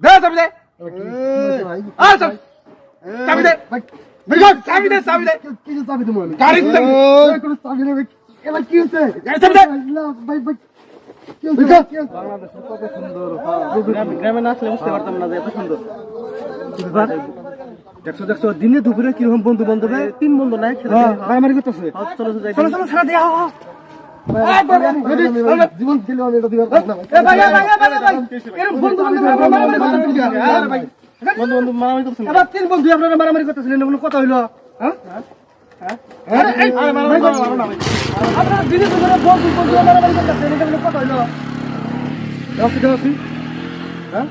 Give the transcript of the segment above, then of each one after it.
দে চাবি দে আ চাবি চাবি দে চাবি দে চাবি দে কিছু চাবি আমি গাড়ির চাবি দে। এবার কি হচ্ছে চাবি দে। ভাই ভাই কি হচ্ছে কি হচ্ছে? গ্রামে না আসলে বুঝতে পারতাম না যে এত সুন্দর। দেখছ দেখছ দিনে দুপুরে কীরকম বন্ধু বান্ধব তিন বন্ধু নাই মারামারি করতেছে। চলো চলো চলো চলো সারা দিয়া জীবন ছিল আমি এটা দিবার। বন্ধু বন্ধু মারামারি করতেছে এবার তিন বন্ধু আপনারা মারামারি করতেছিলেন কোনো কথা হইল হ্যাঁ আপনারা বন্ধু বন্ধু মারামারি করতেছেন এটা কোনো কথা হইল হ্যাঁ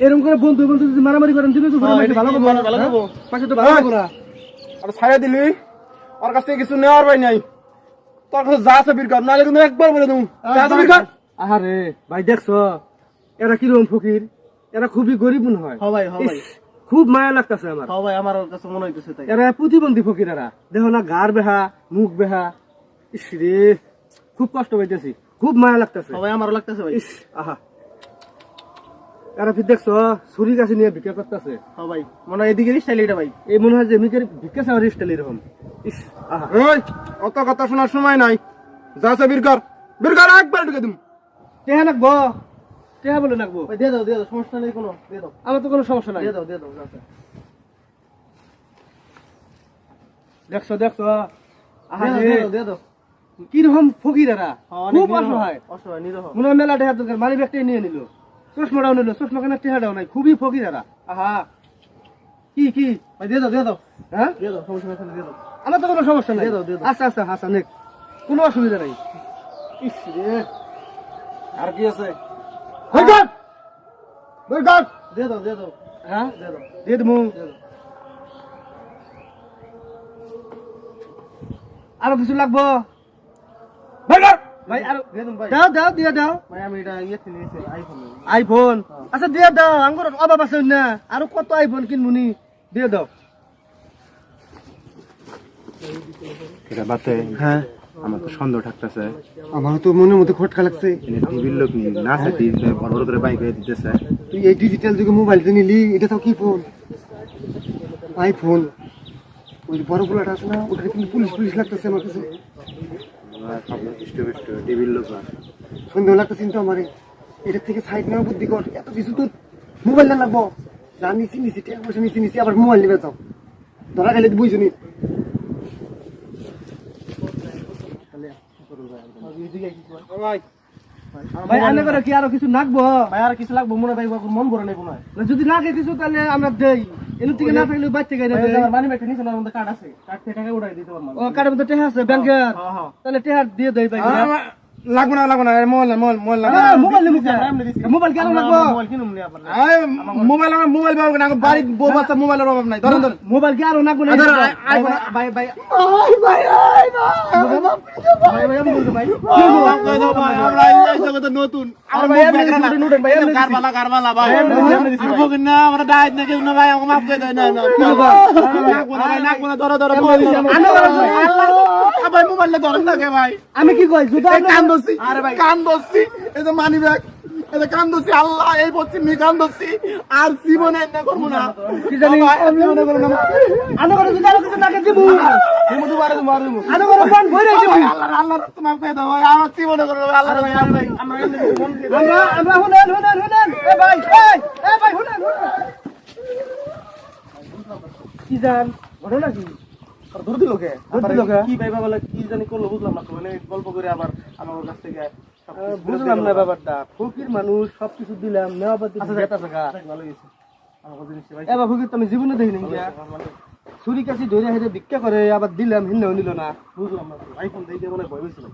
এরকম করে বন্ধু বন্ধু যদি মারামারি করেন দিনে দুপুরে নাকি ভালো ভালো পাশে তো ভালো না আর ছায়া দিলি ওর কাছ থেকে কিছু নেওয়ার ভাই নাই। তোর কাছে যা আছে বির কর নাহলে কিন্তু একবার বলে দেবো। যা আছে বির কর। আরে ভাই দেখছ এরা কীরকম ফকির? এরা খুবই গরিব মনে হয়। ভাই, ভাই। খুব মায়া লাগতেছে আমার। ভাই আমার কাছে মনে হইতেছে তাই। এরা প্রতিবন্ধী ফকির এরা। দেখো না গার বেহা মুখ বেহা। ইস রে খুব কষ্ট পাইতেছি। খুব মায়া লাগতেছে। ভাই আমারও লাগতেছে ভাই। ইস আহা। এরা ফির দেখছ ছুরি কাছে নিয়ে ভিক্ষা করতেছে। হ্যাঁ ভাই মনে হয় এদিকে স্টাইল এটা ভাই। এই মনে হয় যে ভিক্ষা চাওয়ার স্টাইল এরকম। ইস আহা। ওই অত কথা শোনার সময় নাই। যা আছে বির কর। বির কর একবার ঢুকে দিম। টেহা নাকবো? টেহা বলে নাকবো? ভাই দিয়ে দাও দিয়ে দাও সমস্যা নেই কোনো। দিয়ে দাও। আমার তো কোনো সমস্যা নাই। দিয়ে দাও দিয়ে দাও যা। দেখছ দেখছ? আহা দিয়ে দাও, দিয়ে দাও কীরকম ফকির এরা। হ্যাঁ, খুব অসহায়। অসহায় নিরহ। মনে হয় মেলা টেহা দরকার মানি ব্যাগটাই নিয়ে নিল। চশমাটাও নিল চশমা কেনার টেহাটাও নাই খুবই এরা। আহা। কি কি? ভাই দিয়ে দাও দিয়ে দাও। হ্যাঁ? দিয়ে দাও সমস্যা নেই দিয়ে দাও। আমার তো কোনো সমস্যা নাই। দিয়ে দাও, দিয়ে দাও। আচ্ছা আচ্ছা আচ্ছা নেক। কোনো অসুবিধা নাই। ইস রে। আর কি আছে! ভাই কর! দিয়ে দাও দিয়ে দাও। হ্যাঁ? দিয়ে দাও। দিয়ে দেবো আরও কিছু লাগবো বির কর ভাই আরও দিয়ে দাও ভাই। দাও দাও দিয়ে দাও। এটা ইয়ে আইফোন আইফোন আচ্ছা দিয়ে দাও আঙ্গুর অভাব আছে না। আরও কত আইফোন কিনবুনি দিয়ে দাও। হ্যাঁ। আমার তো সন্দেহ থাকতেছে আমার তো মনের মধ্যে খটকা লাগছে। টিভির লোক নি না আছে বড় বড় করে বাইক হয়ে দিতেছে। তুই এই ডিজিটাল যুগে মোবাইল যে নিলি এটা তো কি ফোন আইফোন ওই বড় পোলাটা আছে না ওটা কিন্তু পুলিশ পুলিশ লাগতেছে আমার কাছে। সন্দেহ লাগতেছে কিন্তু আমার এটা থেকে সাইড নেওয়া বুদ্ধি কর। এত কিছু তো মোবাইল না লাগবো। যা নিচি নিচি টাকা পয়সা নিচি নিচি আবার মোবাইল নিবে যাও। ধরা গেলে বুঝছ নি। ভাই আনে করে কি আরও কিছু নাকবো? ভাই আর কিছু লাগবো মনে ভাই মন ভরে হয় না, যদি লাগে কিছু তাহলে আমরা দেই। এর থেকে না থাকলে বাইর থেকে না মানি ব্যাগটা নিচে আমাদের কার্ড আছে। কার্ড থেকে টাকা উঠাই দিতে পারব। ও কার্ডের মধ্যে টেহা আছে ব্যাংকের হ্যাঁ তাহলে টেহা দিয়ে দেই ভাই লাগবে না লাগবে না মোবাইল মোবাইল মোবাইল লাগবে না। মোবাইল নিমু। মোবাইল কেন লাগবো মোবাইল কিনুম নি আপনার আয়, মোবাইল আমার মোবাইল পাবো না আমার বাড়ির বউ বাচ্চা মোবাইলের অভাব নাই ধরেন ধরেন মোবাইল কি আরও লাগবো না ভাই ভাই ভাই ভাই ভাই ভাই ভাই ভাই ভাই দিছি, ভাই দিছি। ভাই দিছি, আর ভাই। ভাই আনো ভাই মোবাইলটা ধরেন না ভাই আমি কি কই জুতা কান ধরছি কান ধরছি এই যে মানি ব্যাগ এই যে কান ধরছি আল্লাহ এই বলছি মি কান ধরছি আর জীবনে না করব না। কি জানি জীবনে করব না আনো করে জুতা আরও কিছু নাকে দিব। তুমি তো পারে তুমি আরও আনো করে পান ভরে দিব। আল্লাহ আল্লাহ তোমার পেয়ে দাও ভাই আমার জীবনে করব আল্লাহ ভাই ভাই। আমরা মন আমরা আমরা শুনেন শুনেন শুনেন এ ভাই এই এ ভাই শুনেন শুনেন কি জান ঘটনা কি? দিল কে ধর দিল কে? কি ভাই বাবা কি জানি করল বুঝলাম না। তো মানে গল্প করে আবার আমার কাছ থেকে বুঝলাম না ব্যাপারটা। ফকির মানুষ সবকিছু দিলাম নেওয়া বাদ আচ্ছা টাকা যাক, ভালো গেছে এবার ফকির তো আমি জীবনে দেখিনি ছুরি কাছি ধরে হেঁটে ভিক্ষা করে আবার দিলাম হিন্নাও নিল না। বুঝলাম না আইফোন দেখে মনে ভয় হয়েছিল